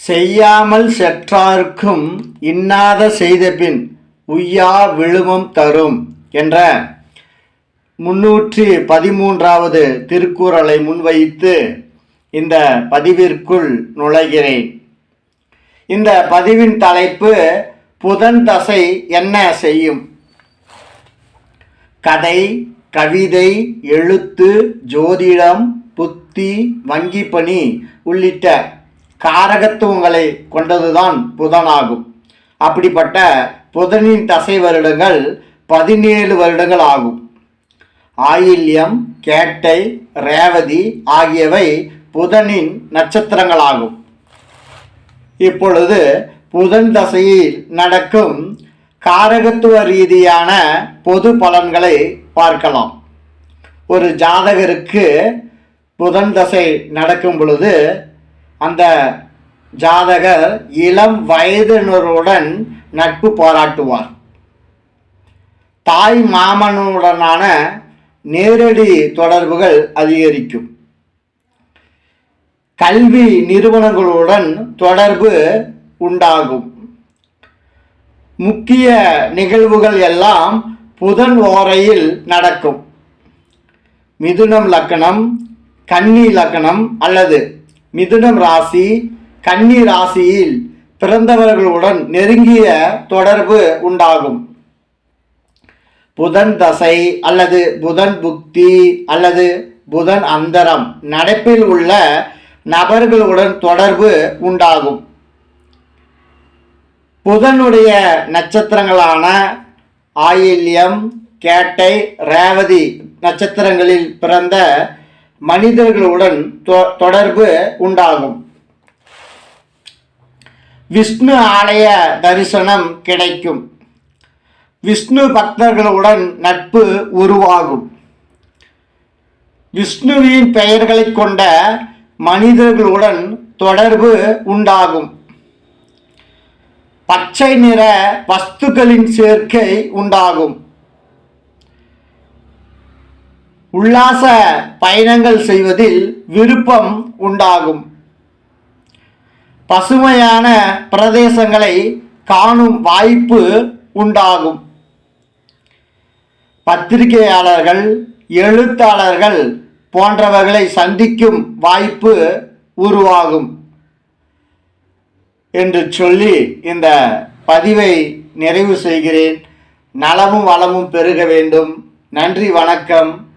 செய்யாமல் செற்றார்க்கும் இன்னாத செய்தபின் உய்யா விழுமம் தரும் என்ற முன்னூற்றி பதிமூன்றாவது திருக்குறளை முன்வைத்து இந்த பதிவிற்குள் நுழைகிறேன். இந்த பதிவின் தலைப்பு புதன் தசை என்ன செய்யும்? கதை கவிதை எழுத்து ஜோதிடம் புத்தி வங்கிப்பணி உள்ளிட்ட காரகத்துவங்களை கொண்டதுதான் புதனாகும். அப்படிப்பட்ட புதனின் தசை வருடங்கள் பதினேழு வருடங்கள் ஆகும். ஆயில்யம் கேட்டை ரேவதி ஆகியவை புதனின் நட்சத்திரங்களாகும். இப்பொழுது புதன் தசையில் நடக்கும் காரகத்துவ ரீதியான பொது பலன்களை பார்க்கலாம். ஒரு ஜாதகருக்கு புதன் தசை நடக்கும் பொழுது அந்த ஜாதகர் இளம் வயதினருடன் நட்பு பாராட்டுவார். தாய் மாமனுடனான நேரடி தொடர்புகள் அதிகரிக்கும். கல்வி நிறுவனங்களுடன் தொடர்பு உண்டாகும். முக்கிய நிகழ்வுகள் எல்லாம் புதன் ஓரையில் நடக்கும். மிதுனம் லக்கணம் கன்னி லக்கணம் அல்லது மிதுனம் ராசி கன்னி ராசியில் பிறந்தவர்களுடன் நெருங்கிய தொடர்பு உண்டாகும். புதன் தசை அல்லது புதன் புக்தி அல்லது புதன் அந்தரம் நடப்பில் உள்ள நபர்களுடன் தொடர்பு உண்டாகும். புதனுடைய நட்சத்திரங்களான ஆயில்யம் கேட்டை ரேவதி நட்சத்திரங்களில் பிறந்த மனிதர்களுடன் தொ- தொடர்பு உண்டாகும். விஷ்ணு ஆலய தரிசனம் கிடைக்கும். விஷ்ணு பக்தர்களுடன் நட்பு உருவாகும். விஷ்ணுவின் பெயர்களைக் கொண்ட மனிதர்களுடன் தொடர்பு உண்டாகும். பச்சை நிற வஸ்துக்களின் சேர்க்கை உண்டாகும். உல்லாச பயணங்கள் செய்வதில் விருப்பம் உண்டாகும். பசுமையான பிரதேசங்களை காணும் வாய்ப்பு உண்டாகும். பத்திரிகையாளர்கள் எழுத்தாளர்கள் போன்றவர்களை சந்திக்கும் வாய்ப்பு உருவாகும். என்று சொல்லி இந்த பதிவை நிறைவு செய்கிறேன். நலமும் வளமும் பெருக வேண்டும். நன்றி வணக்கம்.